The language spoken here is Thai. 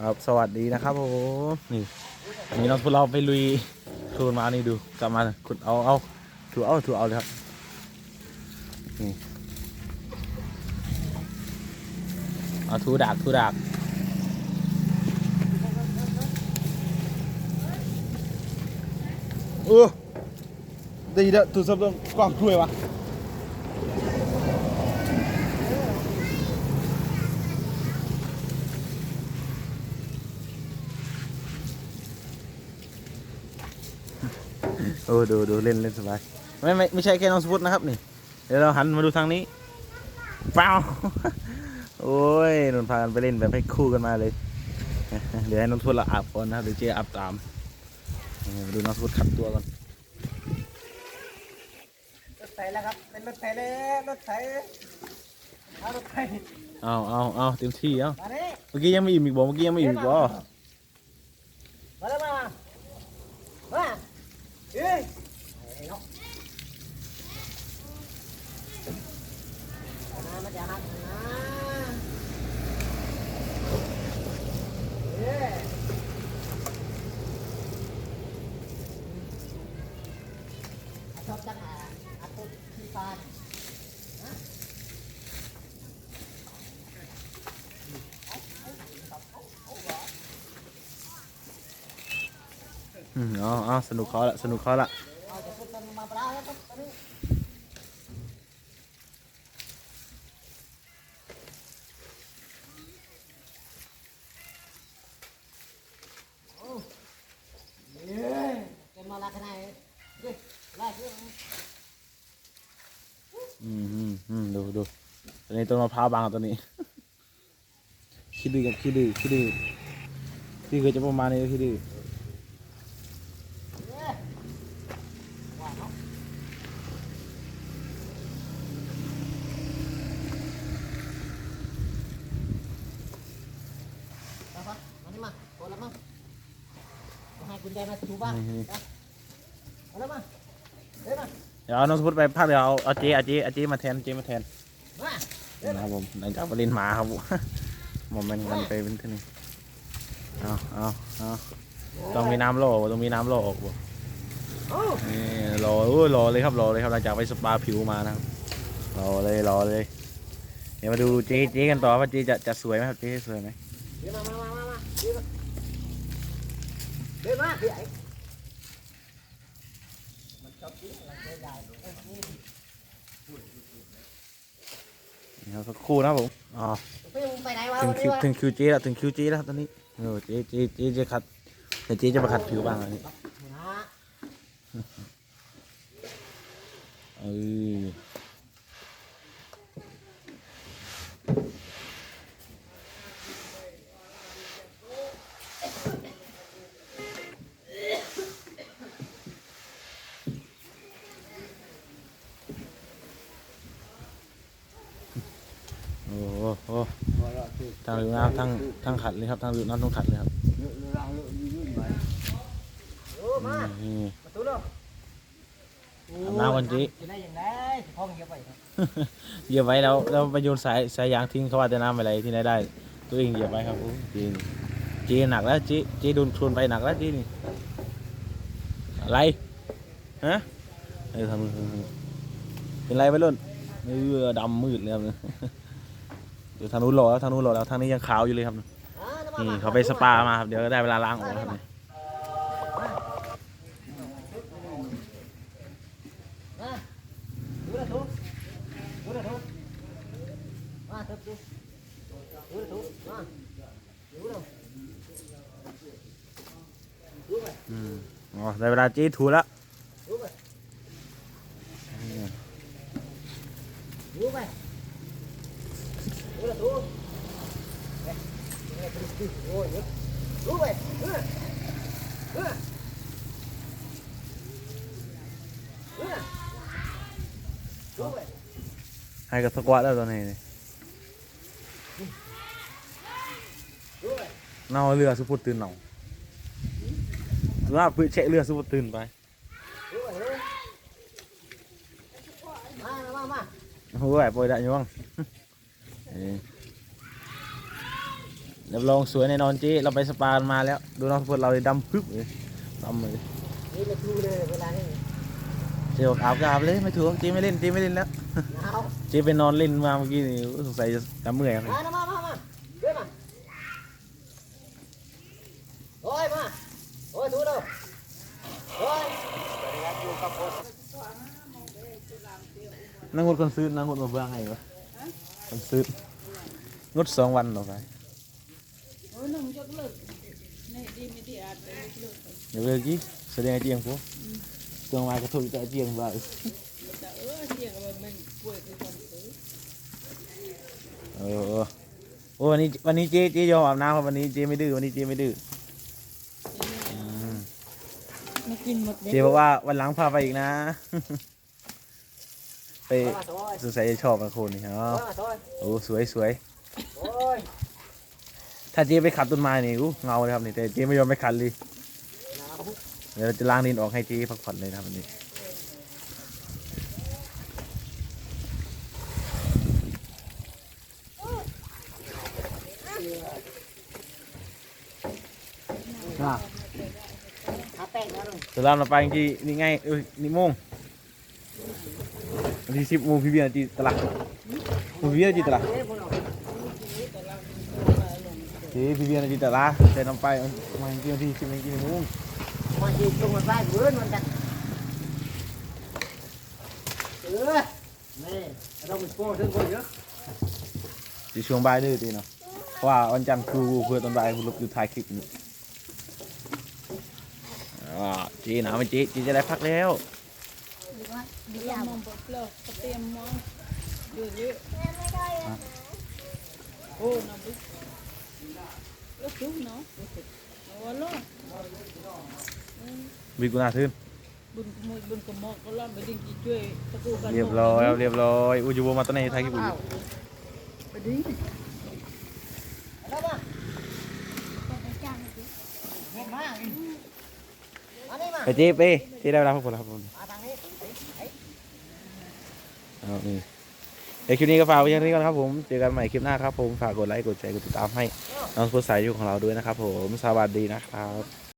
ครับสวัสดีนะครับผมนี่วันนี้เราพวกเราไปลุยครูนมานี่ดูกลับมาขุดเอาเอาถูเอาถูเอาเลยครับนี่เอาถูดากถูดากเออดีเด้อถูสับต้องกว้างกล้วยวะ โอ้ดูดูเล่นเล่นสบายไม่ไม่ไม่ใช่แค่น้องสปุตนะครับนี่ เดี๋ยวเราหันมาดูทางนี้เปล่าโอ้ยนนพากันไปเล่นแบบให้คู่กันมาเลย เดี๋ยวให้น้องสปุตเราอาบก่อนนะครับเดี๋ยวเจ๊อาบตามนี่มาดูน้องสปุตขัดตัวก่อนรถไถแล้วครับเป็นรถไถเลยรถไถเอารถไถเอาเอาเอาเต็มที่เอามาดิเมื่อกี้ยังไม่อิ่มอีกบ่เมื่อกี้ยังไม่อิ่มอีกบ่ มาแล้วมามามาเอ้ยไอ้เนาะมามาจะหักนะเอ้ยชอบจังอะอาตุที่ฟาน อืมเออาสนุกเขาละสนุกเขาละอืมอืมอืมดูดูตอนนี้ต้นมะพร้าวบางตัวนี้คิดดื้อกับคิดดื้อคิดดื้อที่เคยจะประมาณนี้คิดดื้อ เย้ว่าเนาะไปปะมานี่มาโคนละมั้ง ให้คุณยายมาถูบ้างนี่นี่เอาแล้วมาเดี๋ยวมาเดี๋ยวเอาน้องสมพุทธไปพักเดี๋ยวเอาเอาเจเอาเจเอาเจมาแทนเจมาแทนมานะครับผมหลังจากไปเล่นหมาครับผมมอมแมนกันไปเป็นที่นี่เอาเอาเอาต้องมีน้ำรอบ่ต้องมีน้ำรอออกบ่โอ้นี่รอโอ้ยรอเลยครับรอเลยครับหลังจากไปสปาผิวมานะครับรอเลยรอเลย เดี๋ยวมาดูเจเจกันต่อว่าเจจะจะสวยไหมครับเจสวยไหมเดี๋ยวมามามามามา เดี๋ยวมาเดี๋ยวมาเดี๋ยวไอ้มันชอบกินอะไรใหญ่ๆเอ้ยนี่นี่ครับสักครู่นะครับผมอ๋อเพิ่งไปไหนวะถึงวันคินี้ววะถึงคิวเจแล้วถึงคิวเจแล้วตอนนี้เออเจเจเจเจขัดเดี๋ยวเจจะมาขัดผิวบ้างอันนี้นะเออ ทางหรือน้ำทางทางขัดเลยครับทางหรือน้ำต้องขัดเลยครับโอ้มานี่มาตู้เนาะอาบน้ำก่อนจิจะได้ยังไงห้องเก็บไปครับเหยียบไว้แล้วแล้วไปโยนสายสายยางทิ้งเขาว่าจะน้ำอะไรที่ไหนได้ ตัวเองเหยียบไว้ครับโอ้จริงเจหนักแล้วเจเจโดนชวนไปหนักแล้วเจนี่อะไรฮะเออทำมือเป็นไรไปรุ่นเออดำมืดเลยครับ เดี๋ยวทางนู้นรอแล้วทางนู้นรอแล้วทางนี้ยังขาวอยู่เลยครับนี่เขาไปสปามาครับเดี๋ยวได้เวลาล้างออกแล้วครับนี่อืมอ๋อได้เวลาเจถูแล้ว ดูไปดูไปดูนะทุกเอ๊ะ เอ๊ะดูสิโอ้ยดูไปเออเออเออดูไปให้กับสควอตแล้วตอนนี้นี่ดูไปเน่าเรือสุพุทตื่นเน่าถือว่าปืนเชะเรือสุพุทตื่นไปดูไปดูมามามาโอ้ยปล่อยได้ยังเอ้ยรับรองสวยแน่นอนเจ๊เราไปสปากันมาแล้ว ดูน้องพวกเราเลยดำพึบเลยดำเลยนี่ไม่ทูเลยเวลานี้เจ๊บอกอาบก็อาบเลยไม่ถูกเจ๊ไม่เล่นเจ๊ไม่เล่นแล้วหนาวเจ๊ไปนอนเล่นมาเมื่อกี้นี่สงสัยจะจะเมื่อยครับมามามามาเฮ้ยมาโอ้ยมาโอ้ยทูเด้อโอ้ยนั่งงดคนซื้อนั่งงดมาเบื้องไงวะคนซื้องดสองวันหรอไป โอ้ยน้องยกเลิกในดีไม่ดีอาจจะยกเลิกไปเดี๋ยวเลิกกี้แสดงไอ้เจียงพวกตัวมากระทุกแต่ไอ้เจียงบ้าแต่เออเสียงมันมันป่วยคือคนซื้อเออโอ้วันนี้วันนี้เจ๊เจ๊ยอมอาบน้ำครับวันนี้เจ๊ไม่ดื้อวันนี้เจ๊ไม่ดื้ออืมมากินหมดเจ๊บอกว่าวันหลังพาไปอีกนะ ไปมาโอ้ยสงสัยจะชอบมาโคนนี่อ๋อมาโอ้ยโอ้สวยสวย โอ้ย ถ้าเจ๊ไปขัดต้นไม้นี่อู้เงาเลยครับนี่แต่เจ๊ไม่ยอมไปขัดเลยเดี๋ยวเราจะล้างดินออกให้เจ๊พักผ่อนเลยนะครับวันนี้อะทางแล้วลุงเราไปจริงนี่ไงเอ้ยนี่โมงวันที่สิบโมงพี่เบียร์จีตลาดพี่เบียร์จีตลาด เฮ้ยพวกเราเจ๊พี่เบียร์จีตลาดเดินำไปมาจริงๆวันที่สิบโมงกี่โมงมาจีบตรงมันไปเบื่อมันกันเออนี่เราเป็นโป้ถึงคนเยอะจช่วงบ่ายเด้อตีเนาะว่าวันจันทร์ครูเพื่อตอนบ่ายคุณลูกอยู่ถ่ายคลิปนี่อ่าจีหนาวไหมจีจีจะได้พักแล้วดีอะมองเลิกเตรียมมองเยอะเยอะโอ้น้ำบุ๊ วทุกเนาะเอาละ วิกุนาทึน บุญขโมยบุญกระหมอกก็ล่อนไปดึงกี่ช่วยตะกูกัน เรียบร้อยครับเรียบร้อยอุจูโบมาตอนไหนถ่ายคลิปอยู่ ไปดึง แล้วมาเห็นมากอันนี้มา ไปเจ๊ไปเจ๊ได้เวลาพักผ่อนแล้วครับผม มาทางนี้ไอ้ เอานี่ เดี๋ยวคลิปนี้ก็ฝากไว้อย่างนี้ก่อนครับผม เจอกันใหม่คลิปหน้าครับผม ฝากกดไลค์ กดแชร์ กดติดตามให้น้องผู้สายอยู่ของเราด้วยนะครับผม สวัสดีนะครับ